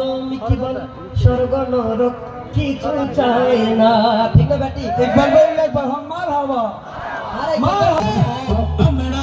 আরে জীবন স্বর্গ নরক কিছু চায় না। ঠিক না ব্যাটি একবার বললে একবার মার হওয়া আরে মার আমরা